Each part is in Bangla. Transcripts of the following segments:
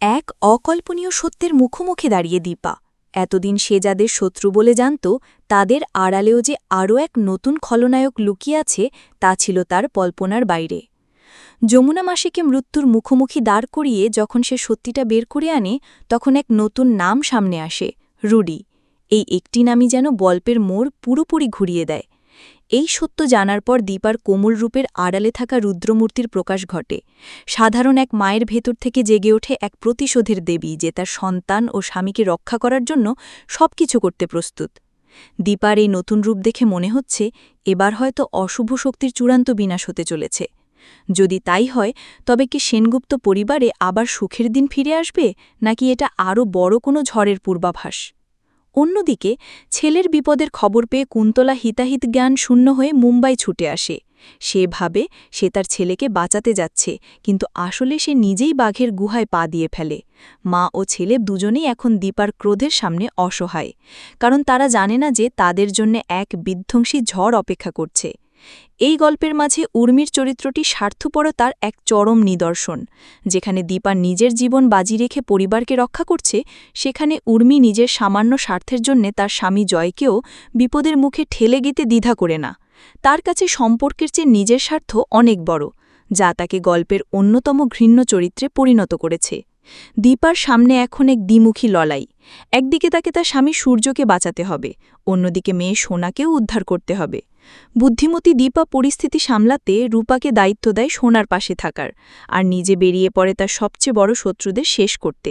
এক অকল্পনীয় সত্যের মুখোমুখি দাঁড়িয়ে দীপা। এতদিন সে যাদের শত্রু বলে জানত, তাদের আড়ালেও যে আরও এক নতুন খলনায়ক লুকিয়ে আছে, তা ছিল তার কল্পনার বাইরে। যমুনা মাসিকে মৃত্যুর মুখোমুখি দাঁড় করিয়ে যখন সে সত্যিটা বের করে আনে, তখন এক নতুন নাম সামনে আসে, রুডি। এই একটি নামই যেন গল্পের মোড় পুরোপুরি ঘুরিয়ে দেয়। এই সত্য জানার পর দীপার কোমল রূপের আড়ালে থাকা রুদ্রমূর্তির প্রকাশ ঘটে। সাধারণ এক মায়ের ভেতর থেকে জেগে ওঠে এক প্রতিশোধের দেবী যে তার সন্তান ও স্বামীকে রক্ষা করার জন্য সবকিছু করতে প্রস্তুত। দীপার এই নতুন রূপ দেখে মনে হচ্ছে এবার হয়তো অশুভ শক্তির চূড়ান্ত বিনাশ হতে চলেছে। যদি তাই হয়, তবে কি সেনগুপ্ত পরিবারে আবার সুখের দিন ফিরে আসবে, নাকি এটা আরও বড় কোনো ঝড়ের পূর্বাভাস? অন্যদিকে, ছেলের বিপদের খবর পেয়ে কুন্তলা হিতাহিত জ্ঞান শূন্য হয়ে মুম্বাই ছুটে আসে। সে ভাবে সে তার ছেলেকে বাঁচাতে যাচ্ছে, কিন্তু আসলে সে নিজেই বাঘের গুহায় পা দিয়ে ফেলে। মা ও ছেলে দুজনেই এখন দীপার ক্রোধের সামনে অসহায়, কারণ তারা জানে না যে তাদের জন্য এক বিধ্বংসী ঝড় অপেক্ষা করছে। এই গল্পের মাঝে উর্মির চরিত্রটি স্বার্থপরতার এক চরম নিদর্শন। যেখানে দীপা নিজের জীবন বাজি রেখে পরিবারকে রক্ষা করছে, সেখানে উর্মি নিজের সামান্য স্বার্থের জন্যে তার স্বামী জয়কেও বিপদের মুখে ঠেলে গেতে দ্বিধা করে না। তার কাছে সম্পর্কের চেয়ে নিজের স্বার্থ অনেক বড়, যা তাকে গল্পের অন্যতম ঘৃণ্য চরিত্রে পরিণত করেছে। দীপার সামনে এখন এক দ্বিমুখী লড়াই। একদিকে তাকে তার স্বামী সূর্যকে বাঁচাতে হবে, অন্যদিকে মেয়ে সোনাকেও উদ্ধার করতে হবে। বুদ্ধিমতী দীপা পরিস্থিতি সামলাতে রূপাকে দায়িত্ব দেয় সোনার পাশে থাকার, আর নিজে বেরিয়ে পড়ে তার সবচেয়ে বড় শত্রুদের শেষ করতে।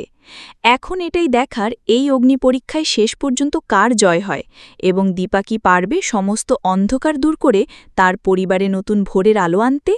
এখন এটাই দেখার এই অগ্নি পরীক্ষায় শেষ পর্যন্ত কার জয় হয়, এবং দীপা কি পারবে সমস্ত অন্ধকার দূর করে তার পরিবারে নতুন ভোরের আলো আনতে?